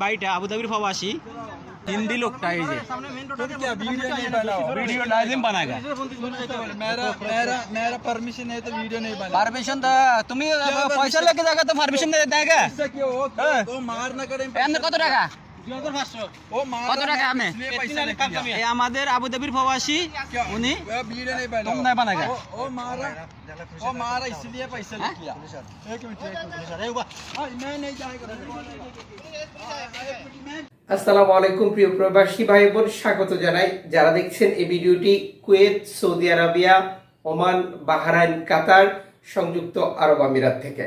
বাড়িটা আবুধাবির প্রবাসী হিন্দি লোকটা এই যে तुम क्या वीडियो नहीं बनाओ ভিডিও লাজিম বানাগা मेरा मेरा मेरा परमिशन है तो वीडियो नहीं बना পারমিশন দা তুমি পয়সা লেগে জায়গা তো পারমিশন দেগা ऐसा क्यों हो हाँ। वो मार ना करे এন্ড কত টাকা वो मार কত টাকা আমি इसलिए पैसा नहीं किया এই আমাদের আবুধাবির প্রবাসী উনি वो वीडियो नहीं बना तुम नहीं बनाएगा? वो वो मारा वो मारा इसलिए पैसा नहीं किया एक मिनट एक मिनट हाँ, मैं नहीं जाएगा मैं আসসালামু আলাইকুম, প্রিয় প্রবাসী ভাই বোন স্বাগত জানাই। যারা দেখছেন এই ভিডিওটি, Kuwait, Saudi Arabia, Oman, Bahrain, Qatar, সংযুক্ত আরব আমিরাত থেকে।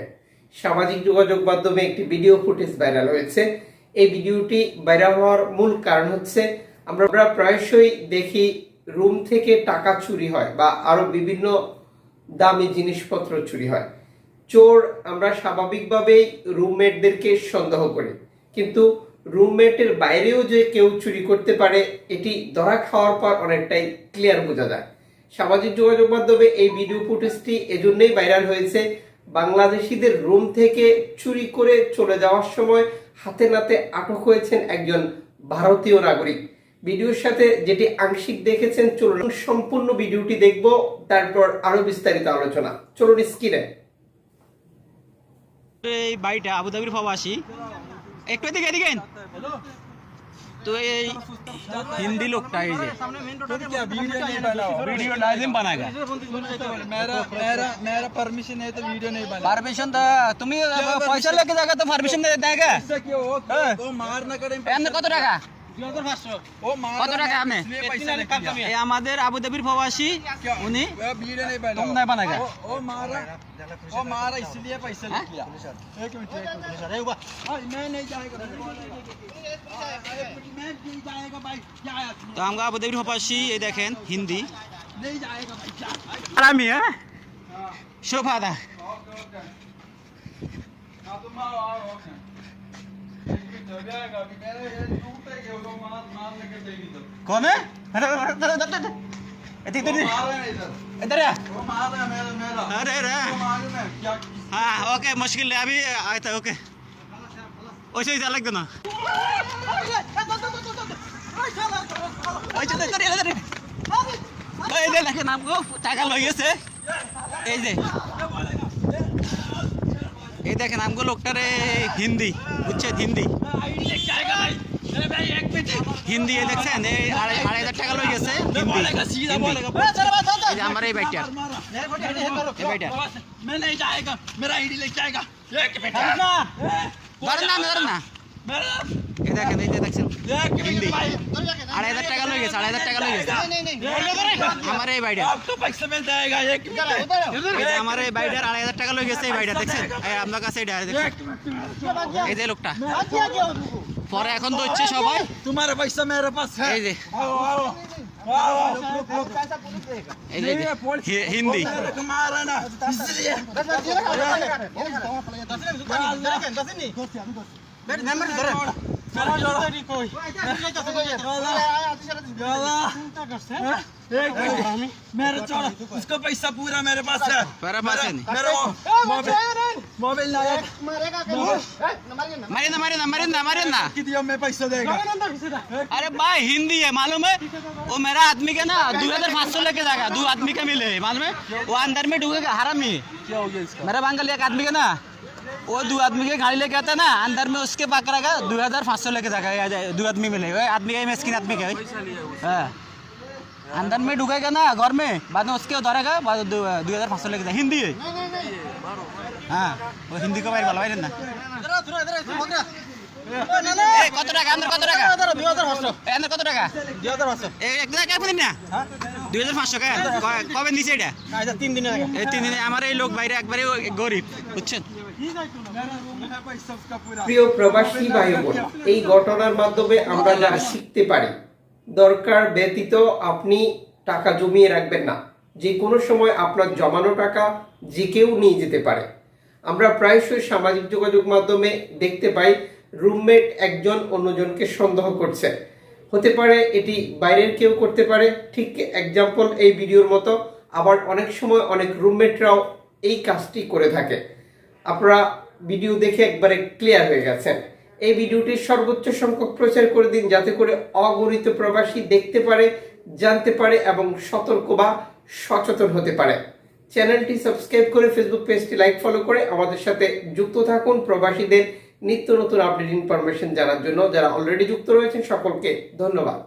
সামাজিক যোগাযোগ মাধ্যমে একটি ভিডিও ফুটেজ ভাইরাল হয়েছে। এই ভিডিওটি ভাইরাল হওয়ার মূল কারণ হচ্ছে, আমরা প্রায়শই দেখি রুম থেকে টাকা চুরি হয় বা আরও বিভিন্ন দামি জিনিসপত্র চুরি হয়। চোর আমরা স্বাভাবিকভাবেই রুমমেটদেরকে সন্দেহ করি। কিন্তু রুমমেটের বাইরেও যে কেউ চুরি করতে পারে, এটি ধরা খাওয়ার পর অনেকটাই ক্লিয়ার বোঝা যায়। সামাজিক যোগাযোগ মাধ্যমে এই ভিডিও ফুটেজটি এজন্যই ভাইরাল হয়েছে। বাংলাদেশিদের রুম থেকে চুরি করে চলে যাওয়ার সময় হাতে নাতে আটক হয়েছেন একজন ভারতীয় নাগরিক। ভিডিওর সাথে যেটি আংশিক দেখেছেন, চলুন সম্পূর্ণ ভিডিওটি দেখব, তারপর আরও বিস্তারিত আলোচনা। চলুন স্ক্রিনে এই বাড়িটা আবুধাবির প্রবাসী। একটু এদিকে এদিকে। তো এই হিন্দি লোকটা এই যে तुम क्या वीडियो नहीं बनाओ ভিডিও লাজিম বানাগা मेरा मेरा मेरा परमिशन है तो वीडियो नहीं बना পারমিশন দা তুমি পয়সা লেগে জায়গা তো পারমিশন দেগা ऐसा क्यों हो हाँ। वो मार ना करे এন্ড কত টাকা वो मार কত টাকা আমি इसलिए पैसा नहीं किया এই আমাদের আবুধাবির প্রবাসী উনি वो वीडियो नहीं बना तुम नहीं बनाएगा? वो वो मारा वो मारा इसलिए पैसा नहीं किया एक मिनट एक मिनट हाँ, मैं नहीं जाएगा मैं नहीं जाएगा भाई क्या आया তো আমরা আবুধাবির প্রবাসী এই দেখেন হিন্দি नहीं जाएगा भाई क्या আর আমি হ্যাঁ শোভা कौन है इधर इधर अरे रे हाँ ओके मुश्किल है अभी आया था ओके वैसे ही अलग देना नाम को टाका लगे से এই যে এই দেখেন আমগো লোকটারে হিন্দি বুঝছেন হিন্দি হিন্দি এই দেখছেন এই আড়াই আড়াই হাজার টাকা লই গেছে হিন্দি হিন্দি। এই যে আমার এই বাইকটা এই বাইকটা मैं नहीं जाएगा मेरा आईडी लेके जाएगा एक मिनट ধরেন না ধরেন দেখেন এই যে দেখছেন হিন্দি আড়াই হাজার টাকা লই আড়াই হাজার টাকা লই আমার এই বাইডার আমার এই বাইডার আড়াই হাজার টাকা লই গেছে এই বাইডার দেখছেন আপনার কাছে এই ডায়ার এই যে লোকটা পরে এখন তো হচ্ছে সবাই তোমার পয়সা মেরে পাশে এই যে হিন্দি তোমার कोई मेरे पैसा पूरा मेरे पास है मेरे पास है नहीं मोबाइल मोबाइल ना मारे ना मारे ना मारे ना मारे ना मैं पैसा देगा अरे भाई हिंदी है मालूम है वो मेरा आदमी का ना दो हज़ार पाँच सौ लेके जाएगा दो आदमी के मिले मालूम है वो अंदर में डूबेगा हरामी क्या हो गया इसका मेरा बांगल एक आदमी का ना वो दो आदमी के गाड़ी लेके आता है ना अंदर में उसके पकड़ेगा दो हजार पाँच सौ लेके जाएगा या जाए- दो आदमी मिले वो आदमी का मेस्किन आदमी का हाँ अंदर में ढुकेगा ना घर में बाद में उसके धरेगा बाद में दो दो हजार पाँच सौ लेके जाए हिंदी है हाँ वो हिंदी को বাইরে ভালো বাইরে না এই, কত টাকা আমাদের কত টাকা এই, আমাদের কত টাকা এই, এক টাকা কেমন না কবে নিচে এটা? তিন দিনে আমার এই লোক বাইরে একবারে গরিব বুঝছেন? প্রিয় প্রবাসী ভাইবোন এই ঘটনার মাধ্যমে আমরা যা শিখতে পারি দরকার ব্যতীত আপনি টাকা জমিয়ে রাখবেন না। যে কোনো সময় আপনার জমানো টাকা যে কেউ নিয়ে যেতে পারে। আমরা প্রায়শই সামাজিক যোগাযোগ মাধ্যমে দেখতে পাই রুমমেট একজন অন্যজনকে সন্দেহ করছেন হতে পারে, এটি বাইরের কেউ করতে পারে। ঠিক এক্সাম্পল এই ভিডিওর মতো। আবার অনেক সময় অনেক রুমমেটরাও এই কাজটি করে থাকে। আপনারা ভিডিও দেখে একবারে ক্লিয়ার হয়ে গেছেন। এই ভিডিওটির সর্বোচ্চ সংখ্যক প্রচার করে দিন, যাতে করে অগণিত প্রবাসী দেখতে পারে, জানতে পারে এবং সতর্ক বা সচেতন হতে পারে। চ্যানেলটি সাবস্ক্রাইব করে ফেসবুক পেজটি লাইক ফলো করে আমাদের সাথে যুক্ত থাকুন প্রবাসীদের। নিত্য নতুন আপডেট ইনফরমেশন জানার জন্য যারা অলরেডি যুক্ত রয়েছেন সকলকে ধন্যবাদ।